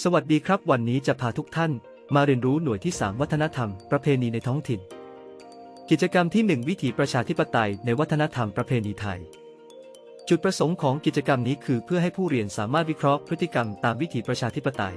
สวัสดีครับ วันนี้จะพาทุกท่าน มาเรียนรู้หน่วยที่ 3 วัฒนธรรม ประเพณีในท้องถิ่น กิจกรรมที่ 1 วิถีประชาธิปไตยในวัฒนธรรมประเพณีไทย จุดประสงค์ของกิจกรรมนี้คือเพื่อให้ผู้เรียนสามารถวิเคราะห์พฤติกรรมตามวิถีประชาธิปไตย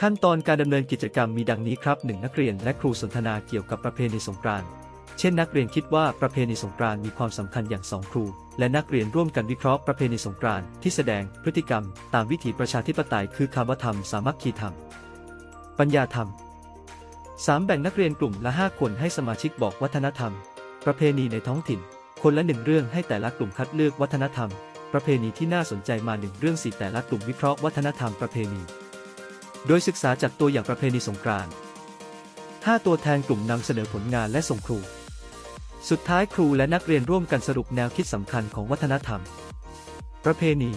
ขั้นตอนการดำเนินกิจกรรมมีดังนี้ครับ 1 นักเรียนและครูสนทนาเกี่ยวกับประเพณีสงกรานต์ เช่นนักเรียนคิดว่าประเพณีสงกรานต์มีความสำคัญอย่างสองครู และนักเรียนร่วมกันวิเคราะห์ประเพณีสงกรานต์ที่แสดงพฤติกรรม ตามวิถีประชาธิปไตยคือคำว่าธรรมสามัคคีธรรม ปัญญาธรรม 3. แบ่งนักเรียนกลุ่มละ 5 คนให้สมาชิกบอกวัฒนธรรม ประเพณีในท้องถิ่น คนละหนึ่งเรื่องให้แต่ละกลุ่มคัดเลือกวัฒนธรรม ประเพณีที่น่าสนใจมาหนึ่งเรื่องสี่แต่ละกลุ่มวิเคราะห์วัฒนธรรมประเพณี โดยศึกษาจากตัวอย่างประเพณีสงกรานต์5ตัวแทนกลุ่มนำเสนอผลงานและส่งครู สุดท้ายครูและนักเรียนร่วมกันสรุปแนวคิดสำคัญของวัฒนธรรม ประเพณี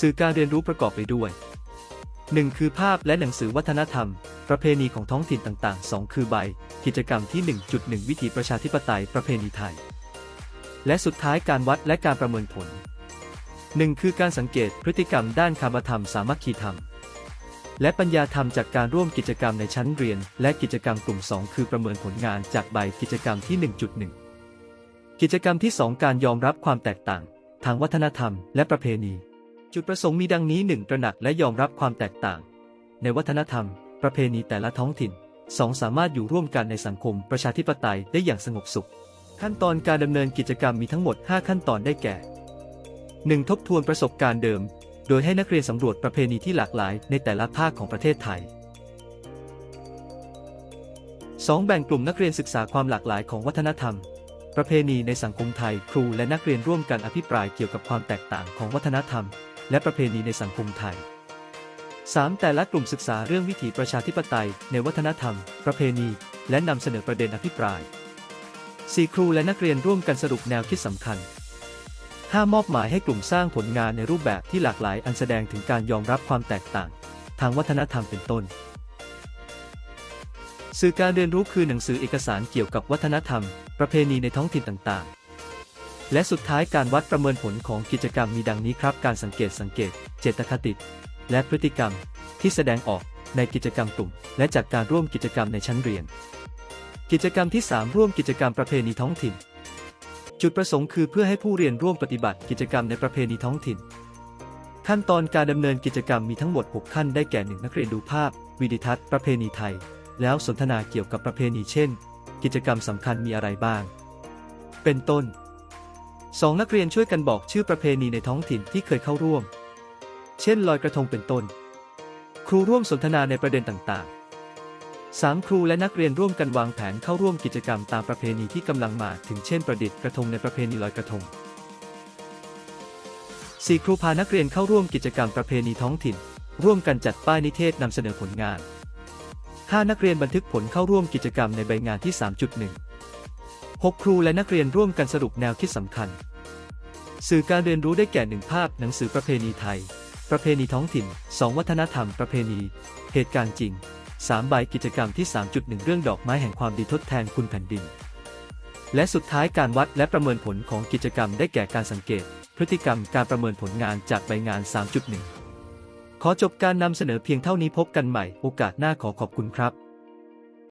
สื่อการเรียนรู้ประกอบไปด้วย 1. คือภาพและหนังสือวัฒนธรรม ประเพณีของท้องถิ่นต่างๆ 2. คือใบ กิจกรรมที่ 1.1 วิถีประชาธิปไตยประเพณีไทย และสุดท้ายการวัดและการประเมินผล 1. คือการสังเกตพฤติกรรมด้านคารธรรมสามัคคีธรรม และปัญญาธรรมจากการร่วมกิจกรรมในชั้นเรียน และกิจกรรมกลุ่ม 2 คือประเมินผลงานจากใบกิจกรรมที่ 1.1 กิจกรรมที่ 2 การยอมรับความแตกต่าง ทางวัฒนธรรม และประเพณี จุดประสงค์มีดังนี้ 1. ตระหนักและยอมรับความแตกต่าง ในวัฒนธรรม ประเพณีแต่ละท้องถิ่น 2. สามารถอยู่ร่วมกันในสังคมประชาธิปไตยได้อย่างสงบสุข ขั้นตอนการดำเนินกิจกรรมมีทั้งหมด 5 ขั้นตอนได้แก่ 1. ทบทวนประสบการณ์เดิม โดยให้นักเรียนสำรวจประเพณีที่หลากหลายในแต่ละภาคของประเทศไทย 2. แบ่งกลุ่มนักเรียนศึกษาความหลากหลายของวัฒนธรรม ประเพณีในสังคมไทย ครูและนักเรียนร่วมกันอภิปรายเกี่ยวกับความแตกต่างของวัฒนธรรม และประเพณีในสังคมไทย 3. แต่ละกลุ่มศึกษาเรื่องวิถีประชาธิปไตย ในวัฒนธรรม ประเพณี และนำเสนอประเด็นอภิปราย 4. ครูและนักเรียนร่วมกันสรุปแนวคิดสำคัญ 5. มอบหมายให้กลุ่มสร้างผลงานในรูปแบบที่หลากหลายอันแสดงถึงการยอมรับความแตกต่าง ทางวัฒนธรรมเป็นต้น สื่อการเรียนรู้คือหนังสือเอกสารเกี่ยวกับวัฒนธรรม ประเพณีในท้องถิ่นต่างๆ และสุดท้ายการวัดประเมินผลของกิจกรรมมีดังนี้ครับ การสังเกตสังเกต เจตคติ และพฤติกรรม ที่แสดงออกในกิจกรรมกลุ่ม และจากการร่วมกิจกรรมในชั้นเรียน กิจกรรมที่ 3 ร่วมกิจกรรมประเพณีท้องถิ่น จุดประสงค์คือเพื่อให้ผู้เรียนร่วมปฏิบัติกิจกรรมในประเพณีท้องถิ่น ขั้นตอนการดำเนินกิจกรรมมีทั้งหมด 6 ขั้นได้แก่หนึ่งนักเรียนดูภาพ วิดิทัศน์ ประเพณีไทย แล้วสนทนาเกี่ยวกับประเพณีเช่น กิจกรรมสำคัญมีอะไรบ้าง เป็นต้น 2. นักเรียนช่วยกันบอกชื่อประเพณีในท้องถิ่นที่เคยเข้าร่วม เช่น ลอยกระทงเป็นต้น ครูร่วมสนทนาในประเด็นต่างๆ 3. ครูและนักเรียนร่วมกันวางแผนเข้าร่วมกิจกรรมตามประเพณีที่กำลังมาถึงเช่นประดิษฐ์กระทงในประเพณีลอยกระทง 4. ครูพานักเรียนเข้าร่วมกิจกรรมประเพณีท้องถิ่น ร่วมกันจัดป้ายนิเทศนำเสนอผลงาน 5. นักเรียนบันทึกผลเข้าร่วมกิจกรรมในใบงานที่ 3.1 6. ครูและนักเรียนร่วมกันสรุปแนวคิดสำคัญ สื่อการเรียนรู้ได้แก่ 1 ภาพหนังสือประเพณีไทย ประเพณีท้องถิ่น 2 วัฒนธรรมประเพณี เหตุการณ์จริง 3 ใบกิจกรรมที่ 3.1 เรื่องดอกไม้แห่งความดีทดแทนคุณแผ่นดิน และสุดท้ายการวัดและประเมินผลของกิจกรรมได้แก่การสังเกต พฤติกรรมการประเมินผลงานจากใบงาน 3.1 ขอจบการนำเสนอเพียงเท่านี้พบกันใหม่โอกาสหน้าขอขอบคุณครับ